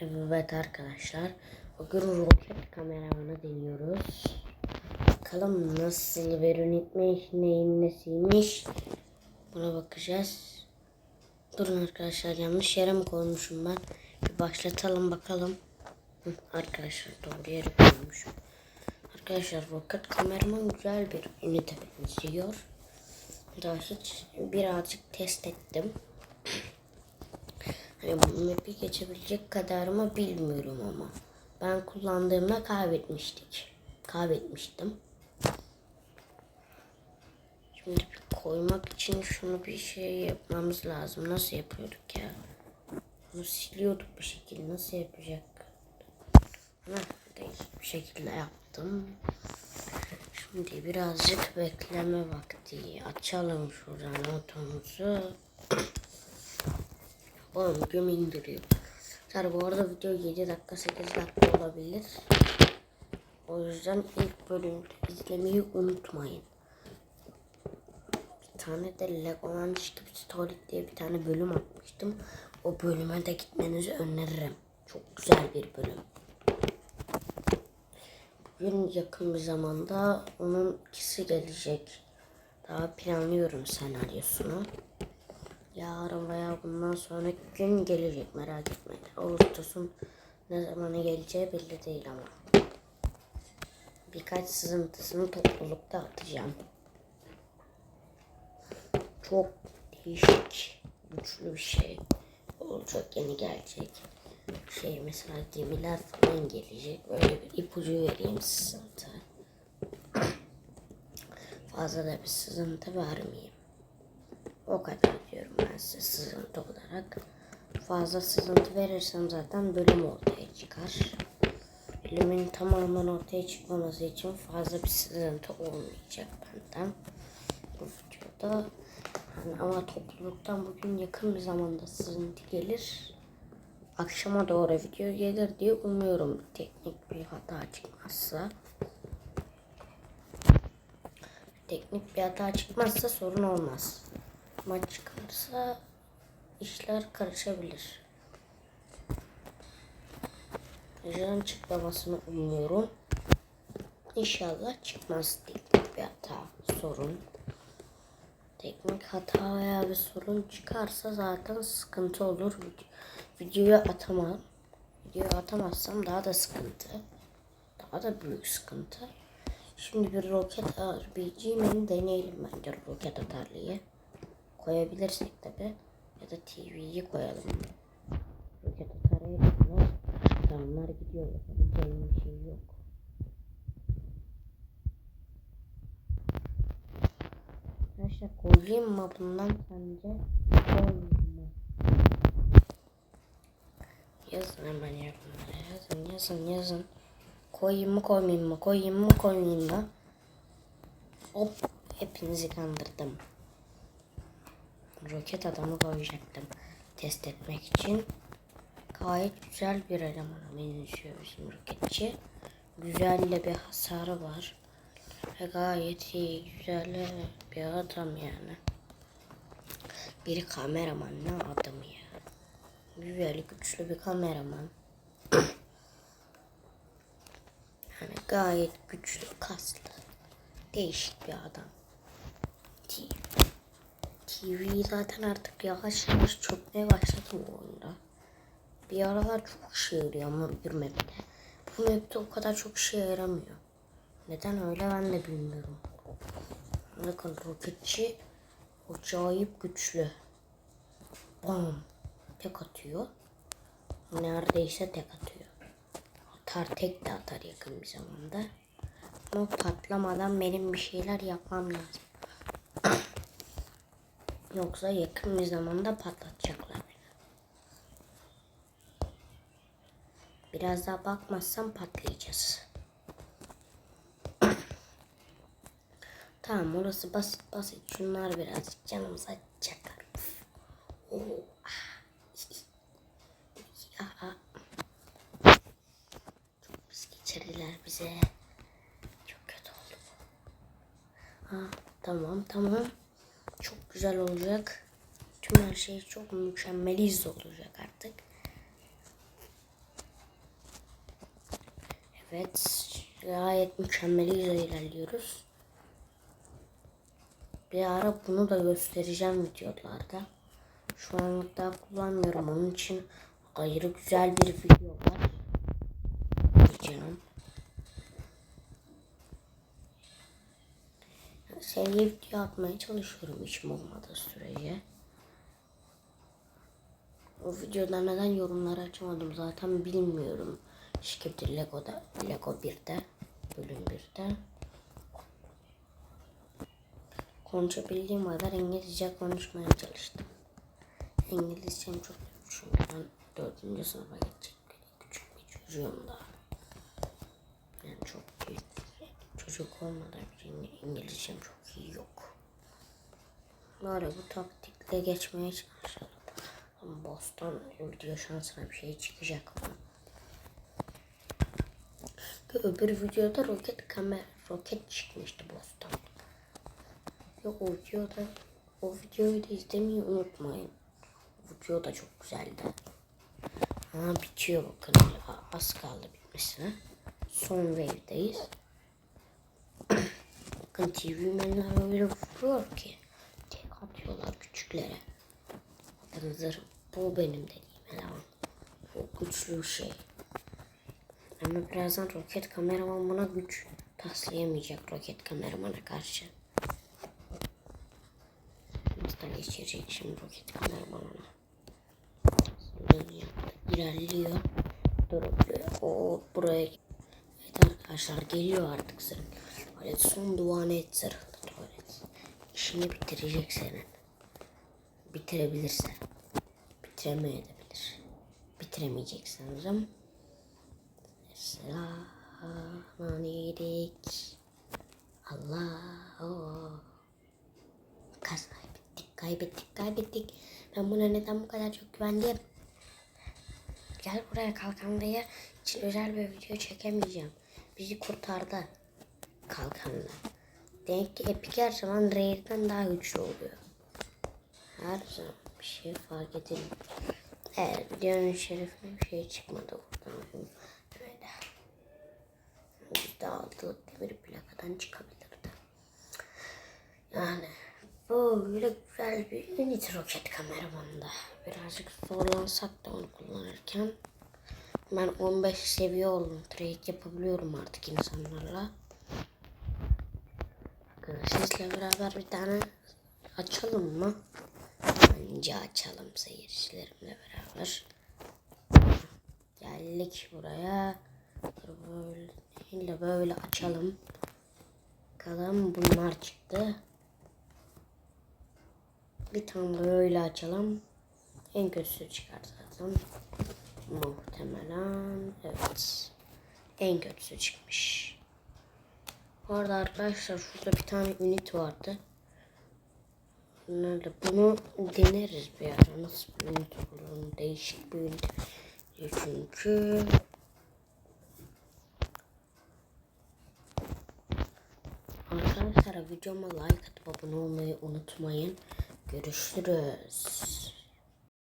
Evet arkadaşlar. Bugün roket kameramanı deniyoruz. Bakalım nasıl bir ünitmiş, neyin nesiymiş. Buna bakacağız. Durun arkadaşlar yanlış yere mi koymuşum ben? Bir başlatalım bakalım. Hı, arkadaşlar doğru yere koymuşum. Arkadaşlar roket kameraman güzel bir ünite benziyor. Daha hiç birazcık test ettim. Hani bu map'i geçebilecek kadar mı bilmiyorum ama. Ben kullandığımda kaybetmiştik. Kaybetmiştim. Şimdi bir koymak için şunu bir şey yapmamız lazım. Nasıl yapıyorduk ya? Bunu siliyorduk bir şekilde. Nasıl yapacak? Ha, değişik bir şekilde yaptım. Şimdi birazcık bekleme vakti. Açalım şuradan otomuzu. Oğlum gün indiriyor. Arkadaşlar bu arada video 7 dakika 8 dakika olabilir. O yüzden ilk bölümü izlemeyi unutmayın. Bir tane de Legoland Skip Story diye bir tane bölüm atmıştım. O bölüme de gitmenizi öneririm. Çok güzel bir bölüm. Bugün yakın bir zamanda onun ikisi gelecek. Daha planlıyorum senaryosunu. Yarın veya bundan sonraki gün gelecek merak etmeyin. Ağustos'un ne zamanı geleceği belli değil ama. Birkaç sızıntısını toplulukta atacağım. Çok değişik, güçlü bir şey olacak yeni gelecek. Şey mesela gemiler falan gelecek. Böyle bir ipucu vereyim sızıntı. Fazla da bir sızıntı vermeyeyim. O kadar diyorum ben size sızıntı olarak. Fazla sızıntı verirsem zaten bölüm ortaya çıkar. Bölümün tamamen ortaya çıkmaması için fazla bir sızıntı olmayacak benden. Bu videoda. Yani ama topluluktan bugün yakın bir zamanda sızıntı gelir. Akşama doğru video gelir diye umuyorum. Teknik bir hata çıkmazsa. Teknik bir hata çıkmazsa sorun olmaz. Ama çıkarsa işler karışabilir. Can çıkmamasını umuyorum. İnşallah çıkmaz teknik bir hata, sorun. Teknik hata veya bir sorun çıkarsa zaten sıkıntı olur. Videoyu atamam. Videoyu atamazsam daha da sıkıntı. Daha da büyük sıkıntı. Şimdi bir roket RPG'yi deneyelim bence roket atarlıyı. Koyabilirsek tabi. Ya da TV'yi koyalım. Roket atarlıya gidiyorlar. Onlar gidiyor. Yapabileceğim bir şey yok. Arkadaşlar koyayım mı bundan sence? Koyayım mı? Yazın hemen yorumlara. Yazın yazın yazın. Koyayım mı koymayayım mı? Koyayım mı koymayayım mı? Hop hepinizi kandırdım. Roket adamı koyacaktım. Test etmek için. Gayet güzel bir elemana benziyor bizim roketçi. Güzel de bir hasarı var. Ve gayet iyi, güzel bir adam yani. Bir kameraman ne adamı ya. Güzel, güçlü bir kameraman. Yani gayet güçlü, kaslı. Değişik bir adam. TV. Zaten artık yavaş yavaş çökmeye başladı bu oyunda. Bir aralar çok işe yarıyor ama bir map'te. Bu map'te o kadar çok işe yaramıyor. Neden öyle ben de bilmiyorum. Bakın roketçi acayip güçlü. Bam. Tek atıyor. Neredeyse tek atıyor. Atar tek de atar yakın bir zamanda. Ama patlamadan benim bir şeyler yapmam lazım. Yoksa yakın bir zamanda patlatacaklar. Biraz daha bakmazsam patlayacağız. tamam orası basit basit. Şunlar birazcık. Ah, ah. Çok pis geçirdiler bize. Çok kötü oldu. Ha, tamam tamam. Çok güzel olacak. Tüm her şey çok mükemmeliz olacak artık. Evet. Gayet mükemmel ilerliyoruz. Bir ara bunu da göstereceğim videolarda. Şu anlık daha kullanmıyorum. Onun için ayrı güzel bir video var. Canım. Seviye video atmaya çalışıyorum işim olmadığı sürece. O videoda neden yorumları açamadım zaten bilmiyorum. Şirketi Lego'da, Lego 1'de, bölüm 1'de. Konuşabildiğim kadar İngilizce konuşmaya çalıştım. İngilizcem çok kötü çünkü ben 4. sınıfa geçecek küçük bir çocuğum daha. Yani çok çocuk olmadan bir İngilizcem çok iyi yok. Böyle bu taktikle geçmeye çalışalım. Ama Boston video şansına bir şey çıkacak mı? Bir öbür videoda roket kamera roket çıkmıştı Boston. Yok o videoda o videoyu da izlemeyi unutmayın. O video da çok güzeldi. Ama bitiyor bakın. Az kaldı bitmesine. Son wave'deyiz. Bakın TV menler öyle vuruyor ki. Tek atıyorlar küçüklere. Bakın zırh. Bu benim dediğim eleman. Bu güçlü şey. Ama birazdan roket kameraman buna güç taslayamayacak roket kameramana karşı. Nasıl geçirecek şimdi roket kameramanına. İlerliyor. Duruyor. O buraya Evet arkadaşlar geliyor artık zırh. Tuvalet son duanı et zırhlı tuvalet. İşini bitirecek senin. Bitirebilirse. Bitiremeyebilir. Bitiremeyecek sanırım. Selamünaleyküm. Allah. Kas kaybettik, kaybettik, kaybettik. Ben buna neden bu kadar çok güvendim? Gel buraya kalkanlıya için özel bir video çekemeyeceğim. Bizi kurtardı. Kalkanlı. Demek ki Epic her zaman Rare'den daha güçlü oluyor. Her zaman bir şey fark edilmiyor. Evet videonun şerefine bir şey çıkmadı buradan. Öyle. Yüzde altı demir plakadan çıkabilirdi. Yani böyle güzel bir unit roket kameramanda. Birazcık zorlansak da onu kullanırken. Ben 15 seviye oldum. Trade yapabiliyorum artık insanlarla. Sizle beraber bir tane açalım mı? Bence açalım seyircilerimle beraber. Geldik buraya. Böyle böyle açalım. Bakalım bunlar çıktı. Bir tane de öyle açalım. En kötüsü çıkar zaten. Muhtemelen evet. En kötüsü çıkmış. Bu arada arkadaşlar şurada bir tane ünit vardı. Nerede? Bunu deneriz bir ara. Nasıl bir ünit olur? Değişik bir ünit. Çünkü Arkadaşlar videoma like atıp abone olmayı unutmayın. Görüşürüz.